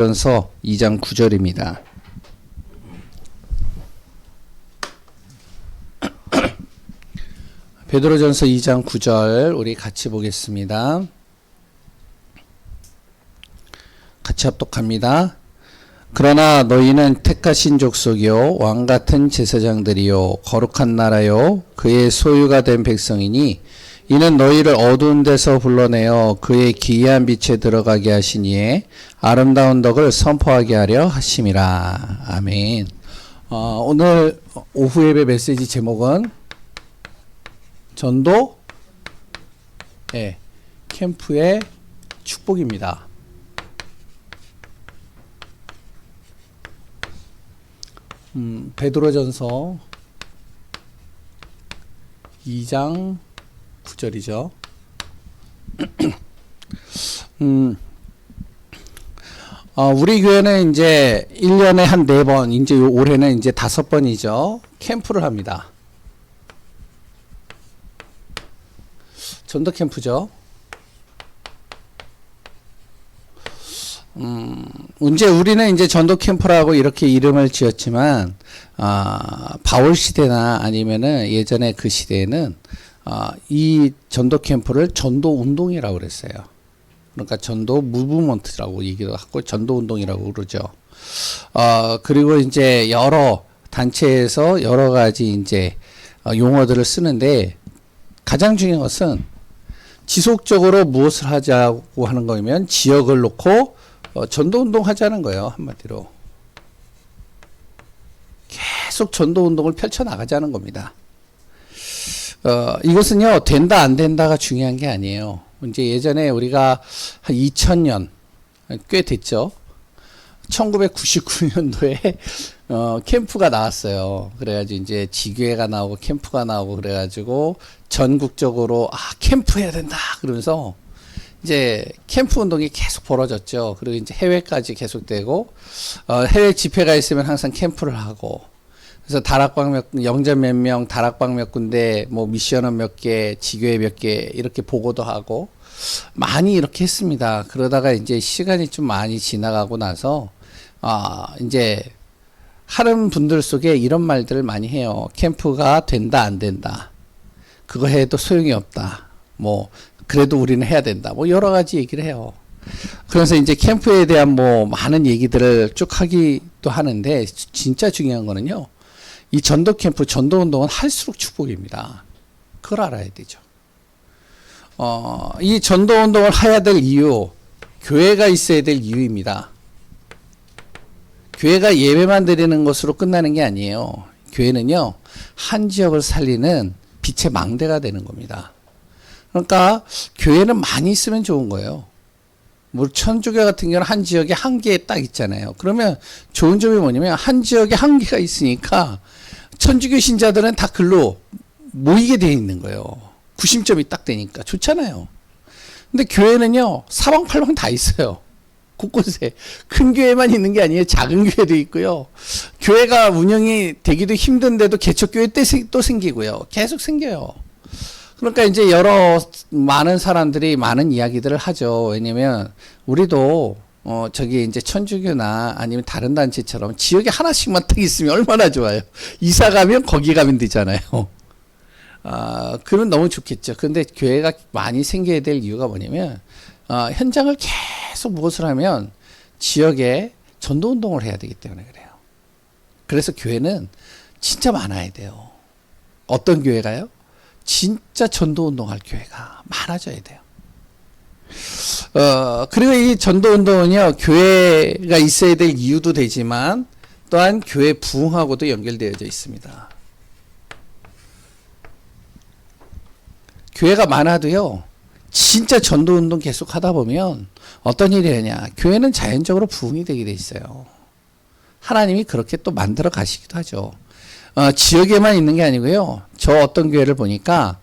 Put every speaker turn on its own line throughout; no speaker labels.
전서 2장 9절입니다. 베드로전서 2장 9절 우리 같이 보겠습니다. 같이 합독합니다. 그러나 너희는 택하신 족속이요 왕 같은 제사장들이요 거룩한 나라요 그의 소유가 된 백성이니 이는 너희를 어두운 데서 불러내어 그의 기이한 빛에 들어가게 하시니에 아름다운 덕을 선포하게 하려 하심이라 아멘. 어, 오늘 오후 예배 메시지 제목은 전도 예, 캠프의 축복입니다. 음, 베드로전서 2장 9절이죠. 음, 어, 우리 교회는 이제 1년에 한 4번, 이제 요 올해는 이제 다섯 번이죠. 캠프를 합니다. 전도 캠프죠. 음, 이제 우리는 이제 전도 캠프라고 이렇게 이름을 지었지만, 아, 바울 시대나 아니면은 예전에 그 시대에는, 아, 이 전도 캠프를 전도 운동이라고 그랬어요. 그러니까 전도 무브먼트라고 얘기도 하고 전도 운동이라고 그러죠. 어, 그리고 이제 여러 단체에서 여러 가지 이제 어, 용어들을 쓰는데 가장 중요한 것은 지속적으로 무엇을 하자고 하는 거면 지역을 놓고 어, 전도 운동 하자는 거예요 한마디로 계속 전도 운동을 펼쳐 나가자는 겁니다. 어, 이것은요 된다 안 된다가 중요한 게 아니에요. 이제 예전에 우리가 한 2000년 꽤 됐죠. 1999년도에 어, 캠프가 나왔어요. 그래가지고 이제 지교회가 나오고 캠프가 나오고 그래가지고 전국적으로 아 캠프 해야 된다 그러면서 이제 캠프 운동이 계속 벌어졌죠. 그리고 이제 해외까지 계속되고 어, 해외 집회가 있으면 항상 캠프를 하고 그래서 다락방 몇 영전 몇 명, 다락방 몇 군데, 뭐 미션은 몇 개, 지교회 몇 개 이렇게 보고도 하고 많이 이렇게 했습니다. 그러다가 이제 시간이 좀 많이 지나가고 나서 아 이제 하는 분들 속에 이런 말들을 많이 해요. 캠프가 된다 안 된다. 그거 해도 소용이 없다. 뭐 그래도 우리는 해야 된다. 뭐 여러 가지 얘기를 해요. 그래서 이제 캠프에 대한 뭐 많은 얘기들을 쭉 하기도 하는데 진짜 중요한 거는요. 이 전도 캠프, 전도 운동은 할수록 축복입니다. 그걸 알아야 되죠. 어, 이 전도 운동을 해야 될 이유, 교회가 있어야 될 이유입니다. 교회가 예배만 드리는 것으로 끝나는 게 아니에요. 교회는요, 한 지역을 살리는 빛의 망대가 되는 겁니다. 그러니까, 교회는 많이 있으면 좋은 거예요. 뭐, 천주교 같은 경우는 한 지역에 한 개 딱 있잖아요. 그러면 좋은 점이 뭐냐면, 한 지역에 한 개가 있으니까, 천주교 신자들은 다 글로 모이게 돼 있는 거예요. 구심점이 딱 되니까 좋잖아요. 근데 교회는요 사방팔방 다 있어요. 곳곳에 큰 교회만 있는 게 아니에요. 작은 교회도 있고요. 교회가 운영이 되기도 힘든데도 개척교회 또 생기고요. 계속 생겨요. 그러니까 이제 여러 많은 사람들이 많은 이야기들을 하죠. 왜냐면 우리도 어, 저기 이제 천주교나 아니면 다른 단체처럼 지역에 하나씩만 딱 있으면 얼마나 좋아요. 이사 가면 거기 가면 되잖아요. 아, 그러면 너무 좋겠죠. 근데 교회가 많이 생겨야 될 이유가 뭐냐면, 어, 현장을 계속 무엇을 하면 지역에 전도 운동을 해야 되기 때문에 그래요. 그래서 교회는 진짜 많아야 돼요. 어떤 교회가요? 진짜 전도 운동할 교회가 많아져야 돼요. 어, 그리고 이 전도 운동은요, 교회가 있어야 될 이유도 되지만, 또한 교회 부흥하고도 연결되어져 있습니다. 교회가 많아도요, 진짜 전도 운동 계속 하다 보면 어떤 일이 되냐. 교회는 자연적으로 부흥이 되게 돼 있어요. 하나님이 그렇게 또 만들어 가시기도 하죠. 어, 지역에만 있는 게 아니고요. 저 어떤 교회를 보니까,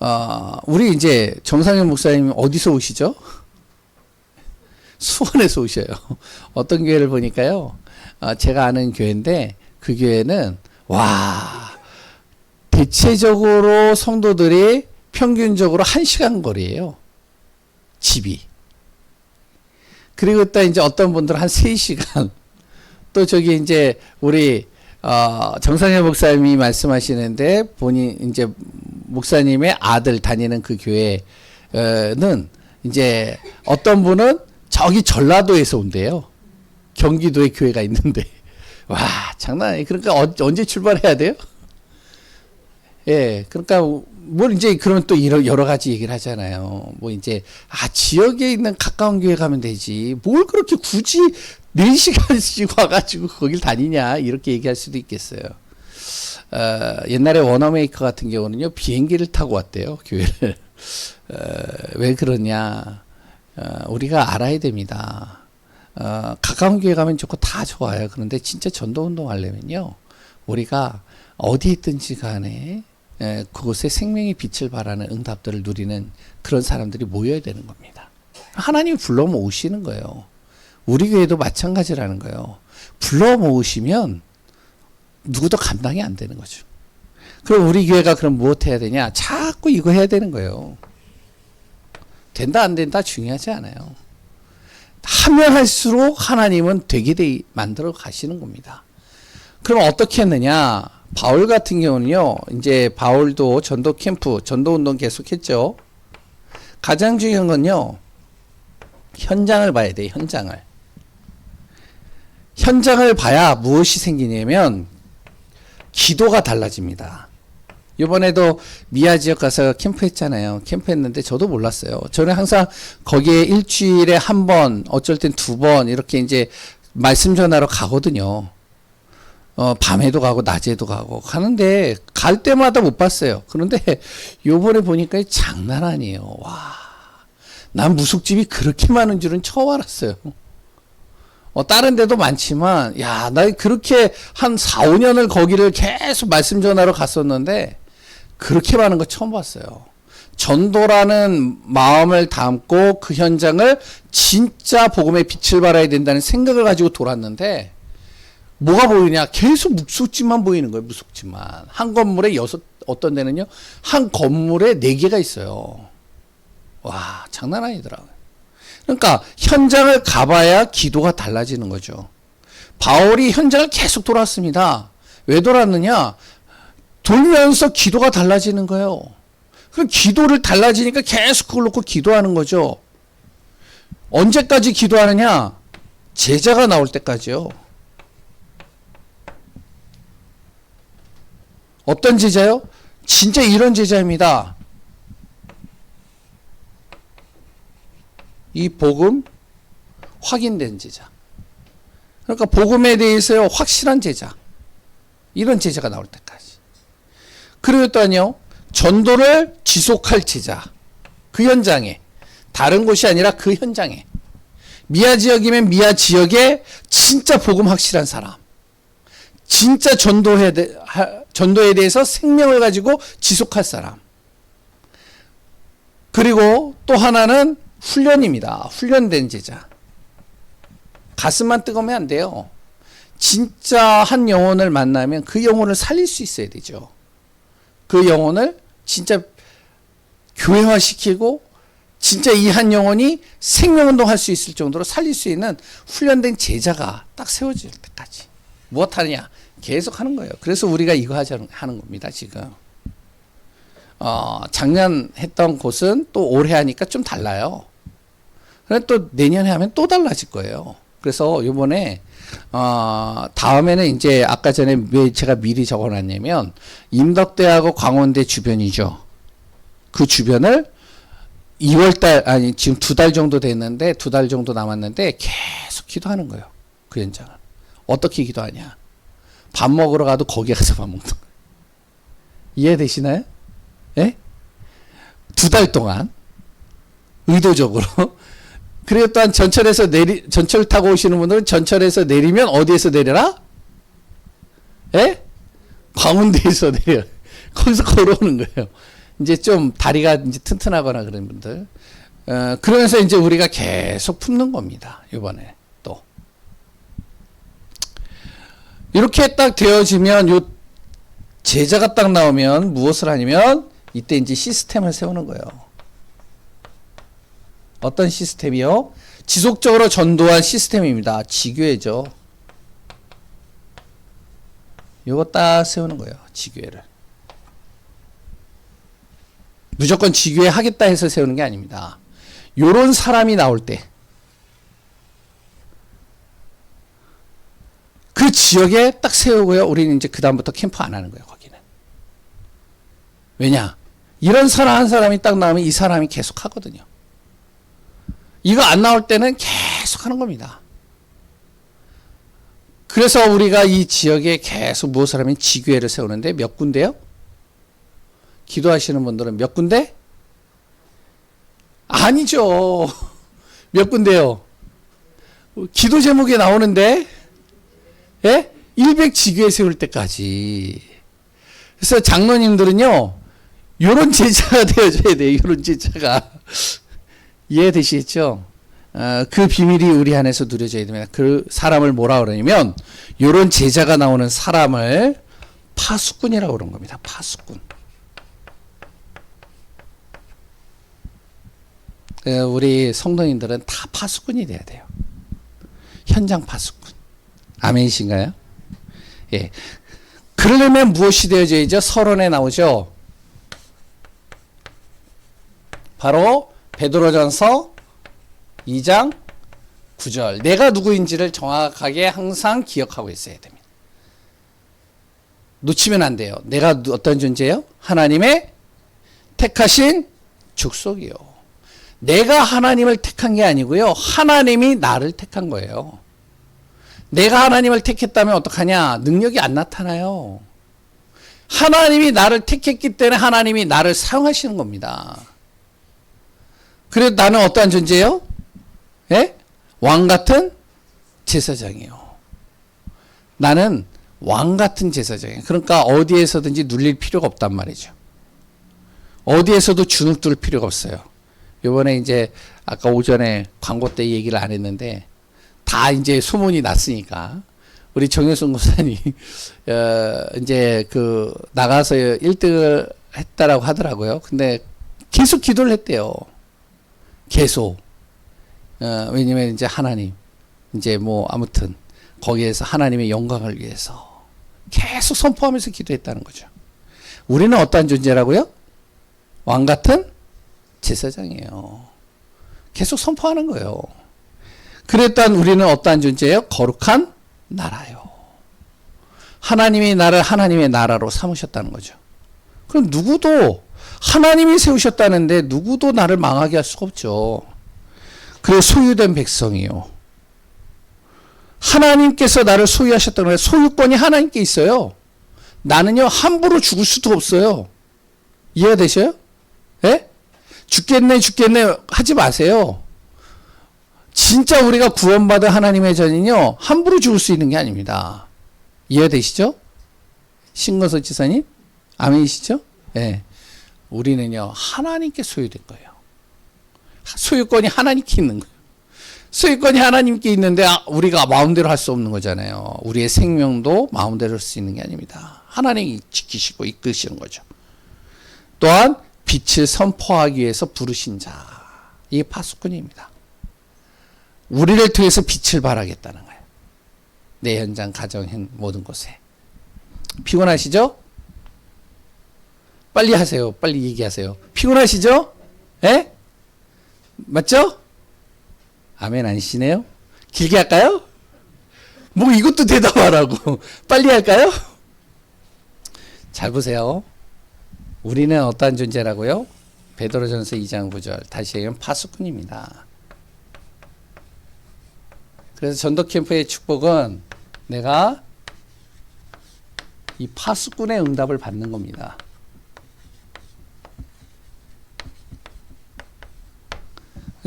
어, 우리 이제 정상현 목사님 어디서 오시죠? 수원에서 오셔요. 어떤 교회를 보니까요. 어, 제가 아는 교회인데 그 교회는 와 대체적으로 성도들이 평균적으로 한 시간 거리예요. 집이. 그리고 또 이제 어떤 분들은 한 3시간 또 저기 이제 우리 어 정상현 목사님이 말씀하시는데 본인 이제 목사님의 아들 다니는 그 교회는 이제 어떤 분은 저기 전라도에서 온대요. 경기도에 교회가 있는데 와 장난 아니에요. 그러니까 어, 언제 출발해야 돼요? 예, 그러니까 뭐 이제 그런 또 여러, 여러 가지 얘기를 하잖아요. 뭐 이제 아 지역에 있는 가까운 교회 가면 되지. 뭘 그렇게 굳이 4시간씩 와가지고 거길 다니냐 이렇게 얘기할 수도 있겠어요. 어, 옛날에 워너메이커 같은 경우는요 비행기를 타고 왔대요 교회를. 어, 왜 그러냐? 어, 우리가 알아야 됩니다. 어, 가까운 교회 가면 좋고 다 좋아요. 그런데 진짜 전도 운동 하려면요 우리가 어디 있든지 간에 에, 그곳에 생명의 빛을 발하는 응답들을 누리는 그런 사람들이 모여야 되는 겁니다. 하나님이 불러 모으시는 거예요. 우리 교회도 마찬가지라는 거예요. 불러 모으시면 누구도 감당이 안 되는 거죠. 그럼 우리 교회가 그럼 무엇 해야 되냐? 자꾸 이거 해야 되는 거예요. 된다 안 된다 중요하지 않아요. 하면 할수록 하나님은 되게 돼 만들어 가시는 겁니다. 그럼 어떻게 했느냐? 바울 같은 경우는요, 이제 바울도 전도 캠프, 전도 운동 계속했죠. 가장 중요한 건요, 현장을 봐야 돼, 현장을. 현장을 봐야 무엇이 생기냐면, 기도가 달라집니다. 이번에도 미아 지역 가서 캠프 했잖아요. 캠프 했는데 저도 몰랐어요. 저는 항상 거기에 일주일에 한 번, 어쩔 땐 두 번, 이렇게 이제 말씀 전하러 가거든요. 어, 밤에도 가고 낮에도 가고 가는데 갈 때마다 못 봤어요. 그런데 요번에 보니까 장난 아니에요. 와. 난 무속집이 그렇게 많은 줄은 처음 알았어요. 어, 다른 데도 많지만, 야, 나 그렇게 한 4, 5년을 거기를 계속 말씀 전하러 갔었는데, 그렇게 많은 거 처음 봤어요. 전도라는 마음을 담고 그 현장을 진짜 복음의 빛을 발해야 된다는 생각을 가지고 돌았는데, 뭐가 보이냐? 계속 묵숙집만 보이는 거예요, 묵숙집만. 한 건물에 여섯, 어떤 데는요, 한 건물에 네 개가 있어요. 와, 장난 아니더라고요. 그러니까, 현장을 가봐야 기도가 달라지는 거죠. 바울이 현장을 계속 돌았습니다. 왜 돌았느냐? 돌면서 기도가 달라지는 거예요. 그럼 기도를 달라지니까 계속 그걸 놓고 기도하는 거죠. 언제까지 기도하느냐? 제자가 나올 때까지요. 어떤 제자요? 진짜 이런 제자입니다. 이 복음 확인된 제자. 그러니까 복음에 대해서 확실한 제자. 이런 제자가 나올 때까지. 그리고 또한요. 전도를 지속할 제자. 그 현장에. 다른 곳이 아니라 그 현장에. 미아 지역이면 미아 지역에 진짜 복음 확실한 사람. 진짜 전도해 전도에 대해서 생명을 가지고 지속할 사람. 그리고 또 하나는 훈련입니다. 훈련된 제자. 가슴만 뜨거우면 안 돼요. 진짜 한 영혼을 만나면 그 영혼을 살릴 수 있어야 되죠. 그 영혼을 진짜 교회화시키고 진짜 이 한 영혼이 생명운동 할 수 있을 정도로 살릴 수 있는 훈련된 제자가 딱 세워질 때까지. 무엇 하느냐? 계속 하는 거예요. 그래서 우리가 이거 하자 하는 겁니다, 지금. 어, 작년 했던 곳은 또 올해 하니까 좀 달라요. 그래 또 내년에 하면 또 달라질 거예요. 그래서 요번에 어, 다음에는 이제 아까 전에 왜 제가 미리 적어 놨냐면 임덕대하고 광원대 주변이죠. 그 주변을 2월 달 아니 지금 두 달 정도 됐는데 두 달 정도 남았는데 계속 기도하는 거예요. 그 현장을. 어떻게 기도하냐? 밥 먹으러 가도 거기 가서 밥 먹는 거예요. 이해되시나요? 예? 두 달 동안 의도적으로 그리고 또한 전철에서 내리 전철 타고 오시는 분들은 전철에서 내리면 어디에서 내려라? 예? 광운대에서 내려. 거기서 걸어오는 거예요. 이제 좀 다리가 이제 튼튼하거나 그런 분들. 어, 그러면서 이제 우리가 계속 품는 겁니다. 이번에 또. 이렇게 딱 되어지면 요 제자가 딱 나오면 무엇을 하냐면 이때 이제 시스템을 세우는 거예요. 어떤 시스템이요? 지속적으로 전도한 시스템입니다. 지교회죠. 요거 딱 세우는 거예요. 지교회를. 무조건 지교회 하겠다 해서 세우는 게 아닙니다. 요런 사람이 나올 때, 그 지역에 딱 세우고요. 우리는 이제 그다음부터 캠프 안 하는 거예요, 거기는. 왜냐? 이런 사람 한 사람이 딱 나오면 이 사람이 계속 하거든요. 이거 안 나올 때는 계속 하는 겁니다. 그래서 우리가 이 지역에 계속 무엇을 하면 지교회를 세우는데 몇 군데요? 기도하시는 분들은 몇 군데? 아니죠. 몇 군데요? 기도 제목에 나오는데, 예? 100 지교회 세울 때까지. 그래서 장로님들은요, 요런 제자가 되어줘야 돼요. 요런 제자가. 이해되시겠죠? 어, 그 비밀이 우리 안에서 누려져야 됩니다. 그 사람을 뭐라 그러냐면, 요런 제자가 나오는 사람을 파수꾼이라고 그런 겁니다. 파수꾼. 어, 우리 성도님들은 다 파수꾼이 돼야 돼요. 현장 파수꾼. 아멘이신가요? 예. 그러려면 무엇이 되어져야죠? 서론에 나오죠. 바로 베드로전서 2장 9절. 내가 누구인지를 정확하게 항상 기억하고 있어야 됩니다. 놓치면 안 돼요. 내가 어떤 존재예요? 하나님의 택하신 축속이요. 내가 하나님을 택한 게 아니고요. 하나님이 나를 택한 거예요. 내가 하나님을 택했다면 어떡하냐? 능력이 안 나타나요. 하나님이 나를 택했기 때문에 하나님이 나를 사용하시는 겁니다. 그래도 나는 어떠한 존재예요? 예? 왕 같은 제사장이요. 나는 왕 같은 제사장이에요. 그러니까 어디에서든지 눌릴 필요가 없단 말이죠. 어디에서도 주눅 들 필요가 없어요. 요번에 이제 아까 오전에 광고 때 얘기를 안 했는데 다 이제 소문이 났으니까 우리 정효순 고사님 어 이제 그 나가서 1등을 했다라고 하더라고요. 근데 계속 기도를 했대요. 계속. 어 왜냐면 이제 하나님 이제 뭐 아무튼 거기에서 하나님의 영광을 위해서 계속 선포하면서 기도했다는 거죠. 우리는 어떠한 존재라고요? 왕 같은 제사장이에요. 계속 선포하는 거예요. 그랬던 우리는 어떠한 존재예요? 거룩한 나라요. 하나님이 나를 하나님의 나라로 삼으셨다는 거죠. 그럼 누구도 하나님이 세우셨다는데 누구도 나를 망하게 할 수가 없죠. 그래 소유된 백성이요. 하나님께서 나를 소유하셨다는. 소유권이 하나님께 있어요. 나는요 함부로 죽을 수도 없어요. 이해가 되셔요? 예? 죽겠네 죽겠네 하지 마세요. 진짜 우리가 구원받은 하나님의 전인요 함부로 죽을 수 있는 게 아닙니다. 이해되시죠? 신건서 지사님 아멘이시죠? 예. 네. 우리는요 하나님께 소유된 거예요. 소유권이 하나님께 있는 거예요. 소유권이 하나님께 있는데 아, 우리가 마음대로 할 수 없는 거잖아요. 우리의 생명도 마음대로 할 수 있는 게 아닙니다. 하나님이 지키시고 이끄시는 거죠. 또한 빛을 선포하기 위해서 부르신 자. 이게 파수꾼입니다. 우리를 통해서 빛을 발하겠다는 거예요. 내 현장, 가정, 모든 곳에. 피곤하시죠? 빨리 하세요. 빨리 얘기하세요. 피곤하시죠? 예? 맞죠? 아멘 아니시네요? 길게 할까요? 뭐 이것도 대답하라고. 빨리 할까요? 잘 보세요. 우리는 어떠한 존재라고요? 베드로전서 2장 9절 다시 얘기하면 파수꾼입니다. 그래서 전도 캠프의 축복은 내가 이 파수꾼의 응답을 받는 겁니다.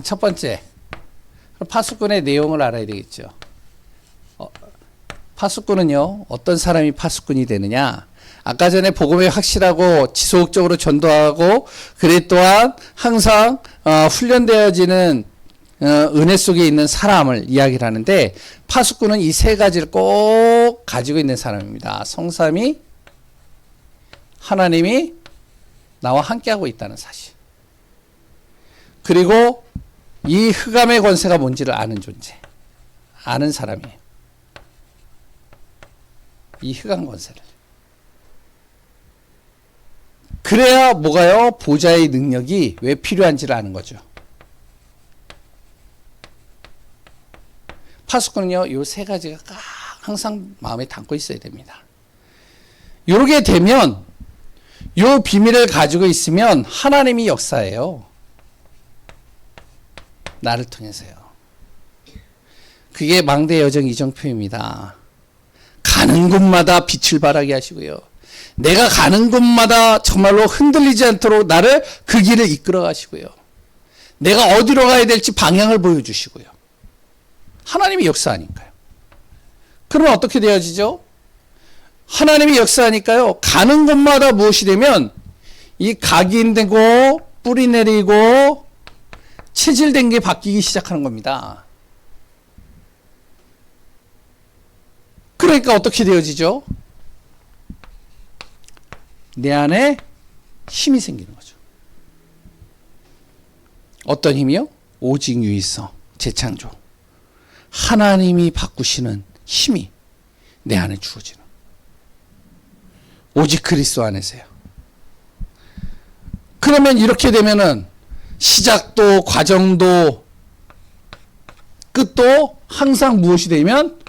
첫 번째, 파수꾼의 내용을 알아야 되겠죠. 어, 파수꾼은요, 어떤 사람이 파수꾼이 되느냐? 아까 전에 복음이 확실하고 지속적으로 전도하고 그래 또한 항상 어, 훈련되어지는 어, 은혜 속에 있는 사람을 이야기를 하는데 파수꾼은 이 세 가지를 꼭 가지고 있는 사람입니다. 성삼이 하나님이 나와 함께하고 있다는 사실. 그리고 이 흑암의 권세가 뭔지를 아는 존재. 아는 사람이에요. 이 흑암 권세를. 그래야 뭐가요? 보좌의 능력이 왜 필요한지를 아는 거죠. 파수꾼은요, 요 세 가지가 꼭 항상 마음에 담고 있어야 됩니다. 요렇게 되면, 요 비밀을 가지고 있으면 하나님이 역사해요. 나를 통해서요. 그게 망대 여정 이정표입니다. 가는 곳마다 빛을 발하게 하시고요. 내가 가는 곳마다 정말로 흔들리지 않도록 나를 그 길을 이끌어 가시고요. 내가 어디로 가야 될지 방향을 보여주시고요. 하나님이 역사하니까요. 그러면 어떻게 되어지죠? 하나님이 역사하니까요. 가는 곳마다 무엇이 되면 이 각인되고 뿌리 내리고 체질된 게 바뀌기 시작하는 겁니다. 그러니까 어떻게 되어지죠? 내 안에 힘이 생기는 거죠. 어떤 힘이요? 오직 유이성, 재창조. 하나님이 바꾸시는 힘이 내 안에 주어지는. 오직 그리스도 안에서요. 그러면 이렇게 되면은 시작도 과정도 끝도 항상 무엇이 되면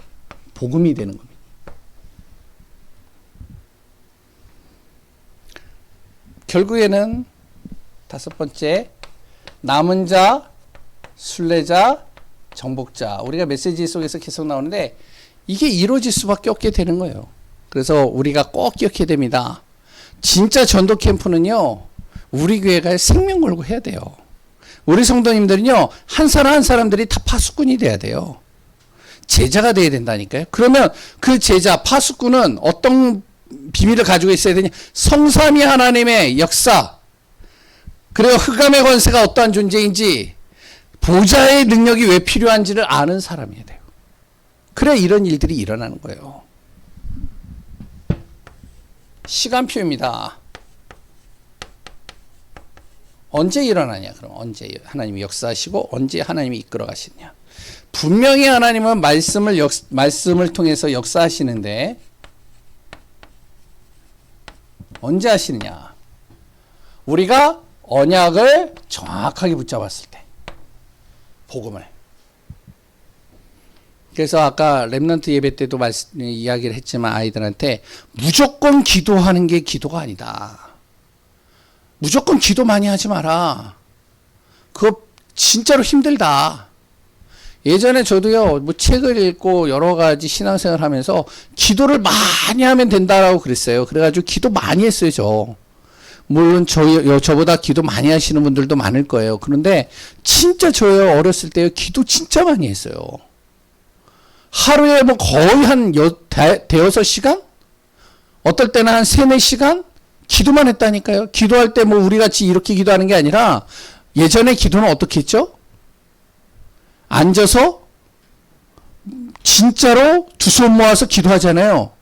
복음이 되는 겁니다. 결국에는 다섯 번째 남은 자, 순례자, 정복자. 우리가 메시지 속에서 계속 나오는데 이게 이루어질 수밖에 없게 되는 거예요. 그래서 우리가 꼭 기억해야 됩니다. 진짜 전도 캠프는요. 우리 교회가 생명 걸고 해야 돼요. 우리 성도님들은요. 한 사람 한 사람들이 다 파수꾼이 돼야 돼요. 제자가 돼야 된다니까요. 그러면 그 제자 파수꾼은 어떤 비밀을 가지고 있어야 되냐? 성삼위 하나님의 역사. 그리고 흑암의 권세가 어떠한 존재인지 보좌의 능력이 왜 필요한지를 아는 사람이어야 돼요. 그래야 이런 일들이 일어나는 거예요. 시간표입니다. 언제 일어나냐? 그럼 언제 하나님이 역사하시고 언제 하나님이 이끌어 가시냐? 분명히 하나님은 말씀을 역, 말씀을 통해서 역사하시는데 언제 하시느냐? 우리가 언약을 정확하게 붙잡았을 때 복음을 그래서 아까 렘넌트 예배 때도 말씀, 이야기를 했지만 아이들한테 무조건 기도하는 게 기도가 아니다. 무조건 기도 많이 하지 마라. 그거 진짜로 힘들다. 예전에 저도요, 뭐 책을 읽고 여러 가지 신앙생활 하면서 기도를 많이 하면 된다라고 그랬어요. 그래가지고 기도 많이 했어요, 저. 물론 저, 저보다 기도 많이 하시는 분들도 많을 거예요. 그런데 진짜 저요, 어렸을 때 기도 진짜 많이 했어요. 하루에 뭐 거의 한 여, 대, 대여섯 시간? 어떨 때는 한 세네 시간? 기도만 했다니까요. 기도할 때 뭐 우리 같이 이렇게 기도하는 게 아니라 예전에 기도는 어떻게 했죠? 앉아서 진짜로 두 손 모아서 기도하잖아요.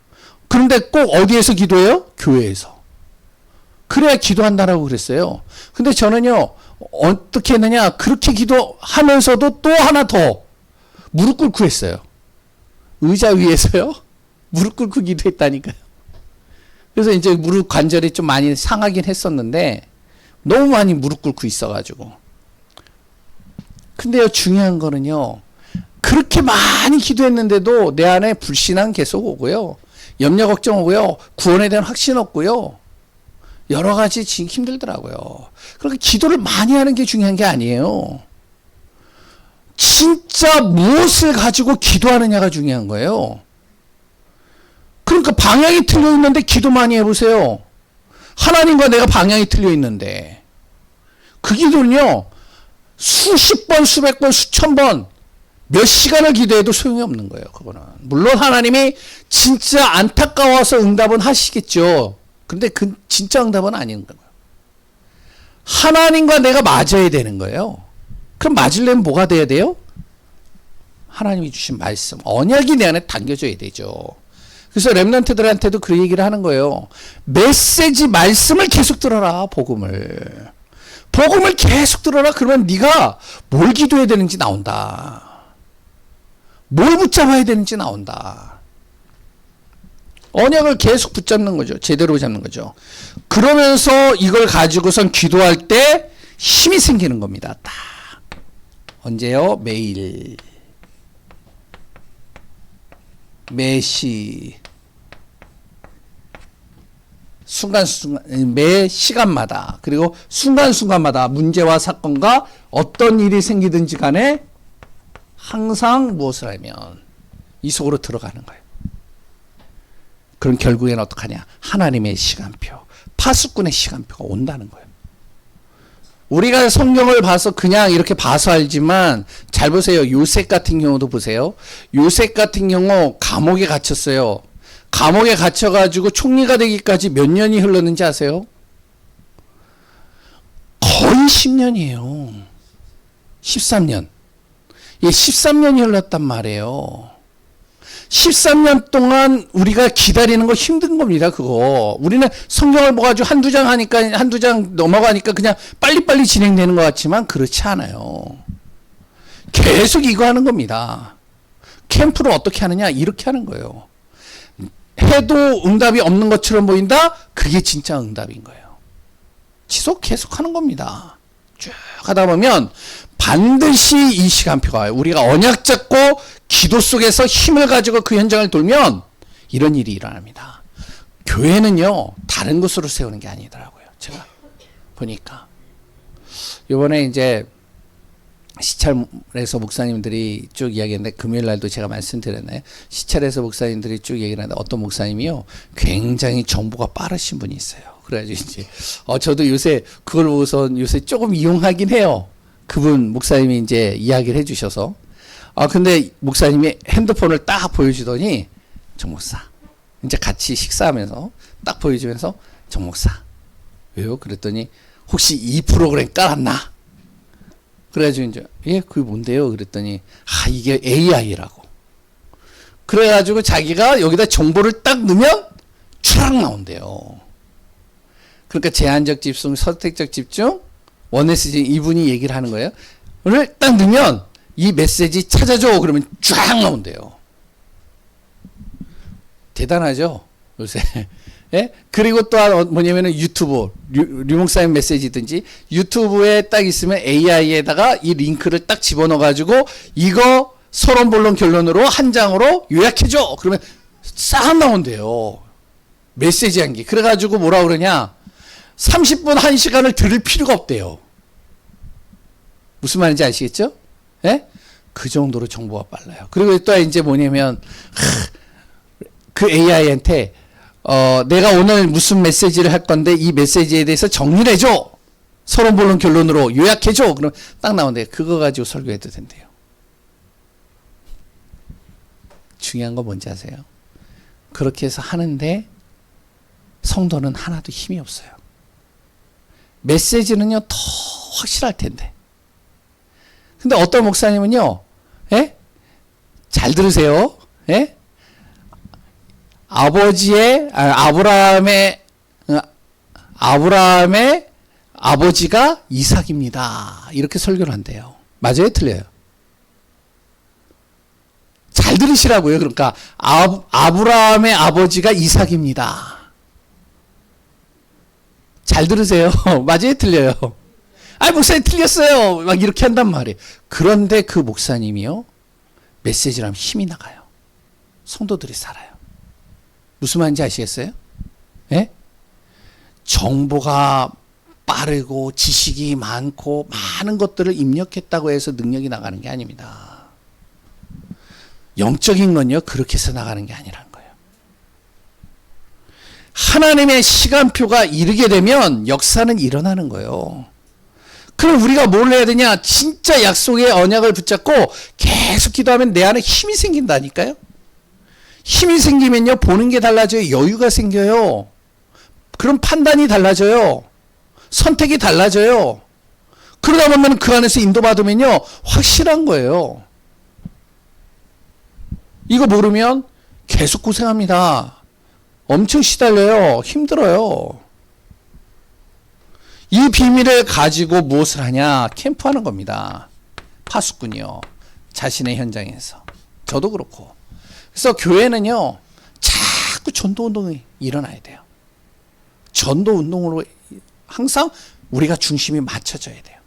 그런데 꼭 어디에서 기도해요? 교회에서. 그래야 기도한다라고 그랬어요. 근데 저는요, 어떻게 했느냐, 그렇게 기도하면서도 또 하나 더 무릎 꿇고 했어요. 의자 위에서요, 무릎 꿇고 기도했다니까요. 그래서 이제 무릎 관절이 좀 많이 상하긴 했었는데, 너무 많이 무릎 꿇고 있어가지고. 근데요, 중요한 거는요, 그렇게 많이 기도했는데도 내 안에 불신앙 계속 오고요. 염려 걱정 오고요. 구원에 대한 확신 없고요. 여러 가지 힘들더라고요. 그렇게 기도를 많이 하는 게 중요한 게 아니에요. 진짜 무엇을 가지고 기도하느냐가 중요한 거예요. 그러니까 방향이 틀려 있는데 기도 많이 해보세요. 하나님과 내가 방향이 틀려 있는데 그 기도는요 수십 번, 수백 번, 수천 번 몇 시간을 기도해도 소용이 없는 거예요. 그거는 물론 하나님이 진짜 안타까워서 응답은 하시겠죠. 근데 그 진짜 응답은 아닌 거예요. 하나님과 내가 맞아야 되는 거예요. 그럼 맞으려면 뭐가 돼야 돼요? 하나님이 주신 말씀, 언약이 내 안에 담겨져야 되죠. 그래서 렘넌트들한테도 그 얘기를 하는 거예요. 메시지 말씀을 계속 들어라, 복음을. 복음을 계속 들어라. 그러면 네가 뭘 기도해야 되는지 나온다. 뭘 붙잡아야 되는지 나온다. 언약을 계속 붙잡는 거죠. 제대로 잡는 거죠. 그러면서 이걸 가지고선 기도할 때 힘이 생기는 겁니다. 딱. 언제요? 매일. 매시. 순간순간, 매 시간마다, 그리고 순간순간마다 문제와 사건과 어떤 일이 생기든지 간에 항상 무엇을 하면 이 속으로 들어가는 거예요. 그럼 결국엔 어떡하냐? 하나님의 시간표, 파수꾼의 시간표가 온다는 거예요. 우리가 성경을 봐서 그냥 이렇게 봐서 알지만 잘 보세요. 요셉 같은 경우도 보세요. 요셉 같은 경우 감옥에 갇혔어요. 감옥에 갇혀가지고 총리가 되기까지 몇 년이 흘렀는지 아세요? 거의 10년이에요. 13년. 예, 13년이 흘렀단 말이에요. 13년 동안 우리가 기다리는 거 힘든 겁니다, 그거. 우리는 성경을 봐가지고 한두 장 하니까, 한두 장 넘어가니까 그냥 빨리빨리 진행되는 것 같지만 그렇지 않아요. 계속 이거 하는 겁니다. 캠프를 어떻게 하느냐? 이렇게 하는 거예요. 해도 응답이 없는 것처럼 보인다? 그게 진짜 응답인 거예요. 지속 계속 하는 겁니다. 쭉 하다 보면 반드시 이 시간표가 와요. 우리가 언약 잡고 기도 속에서 힘을 가지고 그 현장을 돌면 이런 일이 일어납니다. 교회는요, 다른 곳으로 세우는 게 아니더라고요. 제가 보니까. 요번에 이제 시찰에서 목사님들이 쭉 이야기했는데 금요일 날도 제가 말씀드렸나요? 시찰에서 목사님들이 쭉 얘기를 하는데 어떤 목사님이요 굉장히 정보가 빠르신 분이 있어요. 그래가지고 이제 어 저도 요새 그걸 보고서 요새 조금 이용하긴 해요. 그분 목사님이 이제 이야기를 해주셔서 아 근데 목사님이 핸드폰을 딱 보여주더니 정 목사 이제 같이 식사하면서 딱 보여주면서 정 목사 왜요? 그랬더니 혹시 이 프로그램 깔았나? 그래가지고 이제 예 그게 뭔데요? 그랬더니 아 이게 AI라고. 그래가지고 자기가 여기다 정보를 딱 넣으면 촤락 나온대요. 그러니까 제한적 집중, 선택적 집중, 원에스지 이분이 얘기를 하는 거예요. 오늘 딱 넣으면 이 메시지 찾아줘 그러면 쫙 나온대요. 대단하죠 요새. 예? 그리고 또 하나 뭐냐면은 유튜브 류, 류목사님 메시지든지 유튜브에 딱 있으면 AI에다가 이 링크를 딱 집어넣어 가지고 이거 서론 본론 결론으로 한 장으로 요약해 줘 그러면 싹 나온대요 메시지 한 개 그래 가지고 뭐라 그러냐 30분 1시간을 들을 필요가 없대요 무슨 말인지 아시겠죠? 예? 그 정도로 정보가 빨라요 그리고 또 이제 뭐냐면 하, 그 AI한테 어, 내가 오늘 무슨 메시지를 할 건데 이 메시지에 대해서 정리를 해줘. 서론 본론 결론으로 요약해줘. 그럼 딱 나오는데 그거 가지고 설교해도 된대요. 중요한 건 뭔지 아세요? 그렇게 해서 하는데 성도는 하나도 힘이 없어요. 메시지는요, 더 확실할 텐데. 근데 어떤 목사님은요, 예? 잘 들으세요. 예? 아버지의 아, 아브라함의 어, 아브라함의 아버지가 이삭입니다. 이렇게 설교를 한대요. 맞아요, 틀려요? 잘 들으시라고요. 그러니까 아, 아브라함의 아버지가 이삭입니다. 잘 들으세요. 맞아요, 틀려요? 아, 목사님 틀렸어요. 막 이렇게 한단 말이에요. 그런데 그 목사님이요. 메시지를 하면 힘이 나가요. 성도들이 살아요. 무슨 말인지 아시겠어요? 예? 정보가 빠르고 지식이 많고 많은 것들을 입력했다고 해서 능력이 나가는 게 아닙니다. 영적인 건요, 그렇게 해서 나가는 게 아니라는 거예요. 하나님의 시간표가 이르게 되면 역사는 일어나는 거예요. 그럼 우리가 뭘 해야 되냐? 진짜 약속의 언약을 붙잡고 계속 기도하면 내 안에 힘이 생긴다니까요? 힘이 생기면요, 보는 게 달라져요. 여유가 생겨요. 그럼 판단이 달라져요. 선택이 달라져요. 그러다 보면 그 안에서 인도받으면요, 확실한 거예요. 이거 모르면 계속 고생합니다. 엄청 시달려요. 힘들어요. 이 비밀을 가지고 무엇을 하냐? 캠프하는 겁니다. 파수꾼이요. 자신의 현장에서. 저도 그렇고. 그래서 교회는요, 자꾸 전도 운동이 일어나야 돼요. 전도 운동으로 항상 우리가 중심이 맞춰져야 돼요.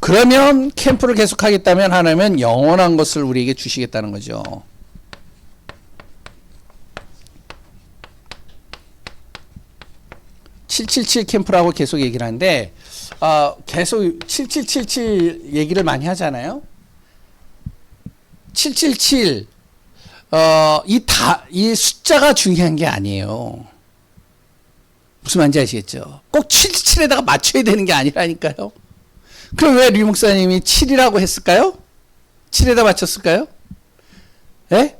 그러면 캠프를 계속하겠다면 하나면 영원한 것을 우리에게 주시겠다는 거죠. (777) 캠프라고 계속 얘기를 하는데 아 계속 (7777) 얘기를 많이 하잖아요 (777) 어 이 다 이 숫자가 중요한 게 아니에요 무슨 말인지 아시겠죠 꼭 (777) 에다가 맞춰야 되는 게 아니라니까요 그럼 왜 류 목사님이 7이라고 했을까요? 7에다 맞췄을까요? 예?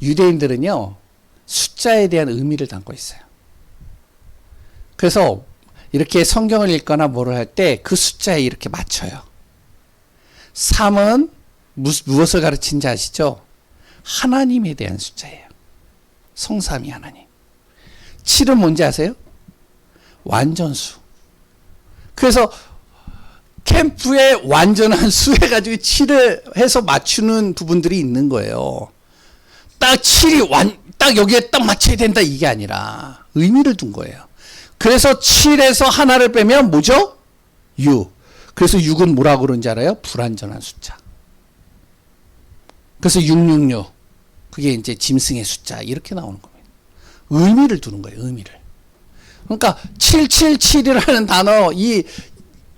유대인들은요, 숫자에 대한 의미를 담고 있어요. 그래서 이렇게 성경을 읽거나 뭐를 할 때 그 숫자에 이렇게 맞춰요. 3은 무, 무엇을 가르치는지 아시죠? 하나님에 대한 숫자예요. 성삼이 하나님. 7은 뭔지 아세요? 완전수. 그래서 캠프에 완전한 수 해 가지고 7을 해서 맞추는 부분들이 있는 거예요. 딱 7이 완, 딱 여기에 딱 맞춰야 된다 이게 아니라 의미를 둔 거예요. 그래서 7에서 하나를 빼면 뭐죠? 6. 그래서 6은 뭐라고 그런지 알아요? 불완전한 숫자. 그래서 666. 그게 이제 짐승의 숫자. 이렇게 나오는 겁니다. 의미를 두는 거예요. 의미를. 그러니까 777이라는 단어 이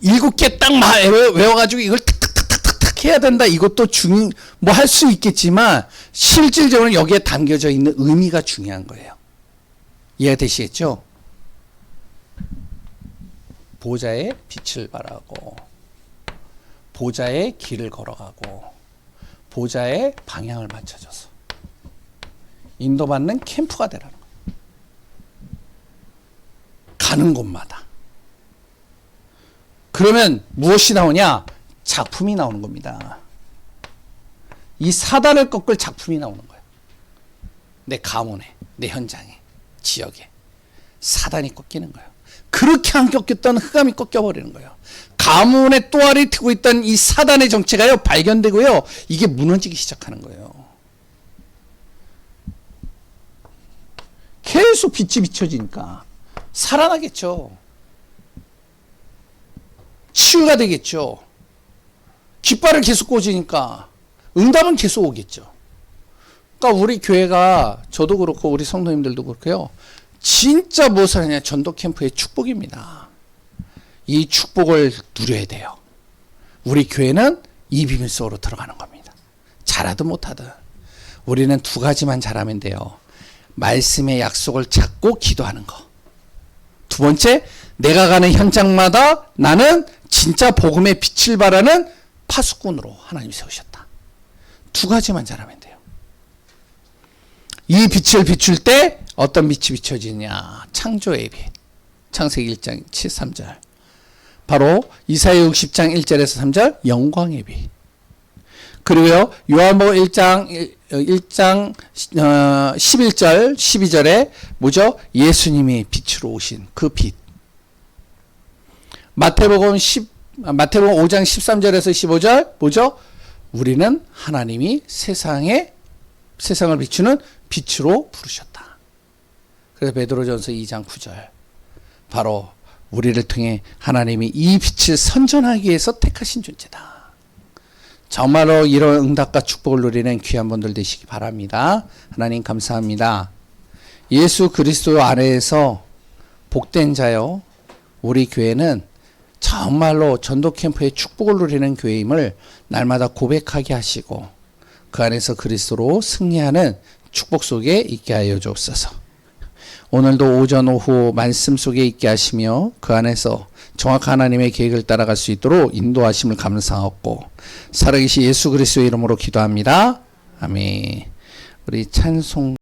일곱 개 딱 외워가지고 이걸 탁탁탁탁탁 해야 된다. 이것도 중, 뭐 할 수 있겠지만, 실질적으로 여기에 담겨져 있는 의미가 중요한 거예요. 이해가 되시겠죠? 보좌에 빛을 발하고, 보좌의 길을 걸어가고, 보좌의 방향을 맞춰줘서, 인도받는 캠프가 되라는. 가는 곳마다. 그러면 무엇이 나오냐? 작품이 나오는 겁니다. 이 사단을 꺾을 작품이 나오는 거예요. 내 가문에, 내 현장에, 지역에. 사단이 꺾이는 거예요. 그렇게 안 꺾였던 흑암이 꺾여버리는 거예요. 가문의 또아리 트고 있던 이 사단의 정체가요, 발견되고요, 이게 무너지기 시작하는 거예요. 계속 빛이 비춰지니까 살아나겠죠. 치유가 되겠죠. 깃발을 계속 꽂으니까 응답은 계속 오겠죠. 그러니까 우리 교회가 저도 그렇고 우리 성도님들도 그렇고요. 진짜 무엇을 하냐 전도 캠프의 축복입니다. 이 축복을 누려야 돼요. 우리 교회는 이 비밀 속으로 들어가는 겁니다. 잘하든 못하든 우리는 두 가지만 잘하면 돼요. 말씀의 약속을 잡고 기도하는 거. 두 번째, 내가 가는 현장마다 나는 진짜 복음의 빛을 발하는 파수꾼으로 하나님 세우셨다. 두 가지만 잘하면 돼요. 이 빛을 비출 때 어떤 빛이 비춰지냐? 창조의 빛. 창세기 1장 7, 3절. 바로 이사야 60장 1절에서 3절 영광의 빛. 그리고요. 요한복음 1장 1장 어, 11절 12절에 뭐죠? 예수님이 빛으로 오신 그 빛. 마태복음 10 마태복음 5장 13절에서 15절 뭐죠? 우리는 하나님이 세상에 세상을 비추는 빛으로 부르셨다. 그래서 베드로전서 2장 9절 바로 우리를 통해 하나님이 이 빛을 선전하기 위해서 택하신 존재다. 정말로 이런 응답과 축복을 누리는 귀한 분들 되시기 바랍니다. 하나님 감사합니다. 예수 그리스도 안에서 복된 자요. 우리 교회는 정말로 전도 캠프의 축복을 누리는 교회임을 날마다 고백하게 하시고 그 안에서 그리스도로 승리하는 축복 속에 있게 하여 주옵소서. 오늘도 오전 오후 말씀 속에 있게 하시며 그 안에서 정확한 하나님의 계획을 따라갈 수 있도록 인도하심을 감사하고 살아계신 예수 그리스도의 이름으로 기도합니다. 아멘. 우리 찬송